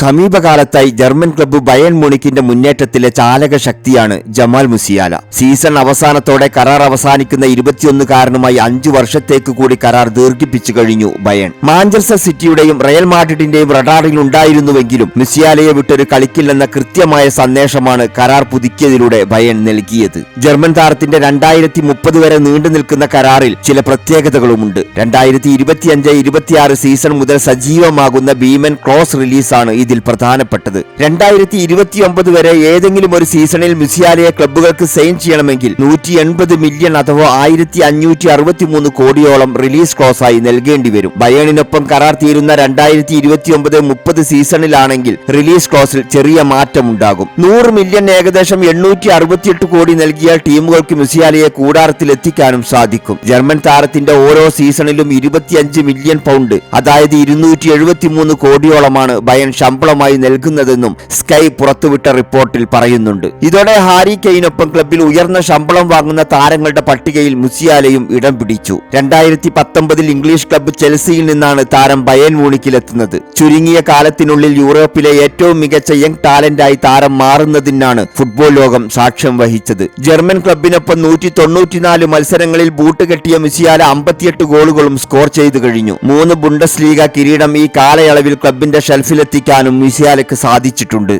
സമീപകാലത്തായി German club Bayern മുണിക്കിന്റെ മുന്നേറ്റത്തിലെ ചാലക ശക്തിയാണ് ജമാൽ മുസിയാല. സീസൺ അവസാനത്തോടെ കരാർ അവസാനിക്കുന്ന ഇരുപത്തിയൊന്നുകാരനുമായി അഞ്ചു വർഷത്തേക്ക് കൂടി കരാർ ദീർഘിപ്പിച്ചു കഴിഞ്ഞു ബയൺ. മാഞ്ചസ്റ്റർ സിറ്റിയുടെയും റയൽ മാഡ്രിഡിന്റെയും റഡാറിൽ ഉണ്ടായിരുന്നുവെങ്കിലും മുസിയാലയെ വിട്ടൊരു കളിക്കില്ലെന്ന കൃത്യമായ സന്ദേശമാണ് കരാർ പുതുക്കിയതിലൂടെ ബയൺ നൽകിയത്. ജർമ്മൻ താരത്തിന്റെ രണ്ടായിരത്തി മുപ്പത് വരെ നീണ്ടു നിൽക്കുന്ന കരാറിൽ ചില പ്രത്യേകതകളുമുണ്ട്. രണ്ടായിരത്തി ഇരുപത്തിയഞ്ച് ഇരുപത്തിയാറ് സീസൺ മുതൽ സജീവമാകുന്ന ഭീമൻ ക്രോസ് റിലീസാണ് ഇതിൽ പ്രധാനപ്പെട്ടത്. രണ്ടായിരത്തി ഇരുപത്തിയൊമ്പത് വരെ ഏതെങ്കിലും ഒരു സീസണിൽ മുസിയാലയെ ക്ലബ്ബുകൾക്ക് സൈൻ ചെയ്യണമെങ്കിൽ നൂറ്റി എൺപത് മില്യൺ അഥവാ ആയിരത്തി അഞ്ഞൂറ്റി അറുപത്തിമൂന്ന് കോടിയോളം റിലീസ് ക്ലോസായി നൽകേണ്ടി വരും. ബയേണിനൊപ്പം കരാർ തീരുന്ന രണ്ടായിരത്തി ഇരുപത്തിയൊമ്പത് മുപ്പത് സീസണിലാണെങ്കിൽ റിലീസ് ക്ലോസിൽ ചെറിയ മാറ്റമുണ്ടാകും. നൂറ് മില്യൺ ഏകദേശം എണ്ണൂറ്റി അറുപത്തിയെട്ട് കോടി നൽകിയ ടീമുകൾക്ക് മുസിയാലയെ കൂടാരത്തിലെത്തിക്കാനും സാധിക്കും. ജർമ്മൻ താരത്തിന്റെ ഓരോ സീസണിലും ഇരുപത്തിയഞ്ച് മില്യൺ പൗണ്ട് അതായത് ഇരുന്നൂറ്റി എഴുപത്തിമൂന്ന് കോടിയോളമാണ് ബയൺ ശമ്പളമായി നൽകുന്നതെന്നും സ്കൈ പുറത്തുവിട്ട റിപ്പോർട്ടിൽ പറയുന്നുണ്ട്. ഇതോടെ ഹാരി കെയ്നൊപ്പം ക്ലബിൽ ഉയർന്ന ശമ്പളം വാങ്ങുന്ന താരങ്ങളുടെ പട്ടികയിൽ മുസിയാലയും ഇടം പിടിച്ചു. രണ്ടായിരത്തി പത്തൊമ്പതിൽ ഇംഗ്ലീഷ് ക്ലബ്ബ് ചെൽസിയിൽ നിന്നാണ് താരം ബയൻ മൂണിക്കിലെത്തുന്നത്. ചുരുങ്ങിയ കാലത്തിനുള്ളിൽ യൂറോപ്പിലെ ഏറ്റവും മികച്ച യങ് ടാലന്റായി താരം മാറുന്നതിനാണ് ഫുട്ബോൾ ലോകം സാക്ഷ്യം വഹിച്ചത്. ജർമ്മൻ ക്ലബിനൊപ്പം നൂറ്റി തൊണ്ണൂറ്റിനാല് മത്സരങ്ങളിൽ ബൂട്ട് കെട്ടിയ മുസിയാല അമ്പത്തിയെട്ട് ഗോളുകളും സ്കോർ ചെയ്തു കഴിഞ്ഞു. മൂന്ന് ബുണ്ടസ് ലീഗ കിരീടം ഈ കാലയളവിൽ ക്ലബിന്റെ ഷെൽഫിലെത്തിക്കാനും മിസിയാലയ്ക്ക് സാധിച്ചിട്ടുണ്ട്.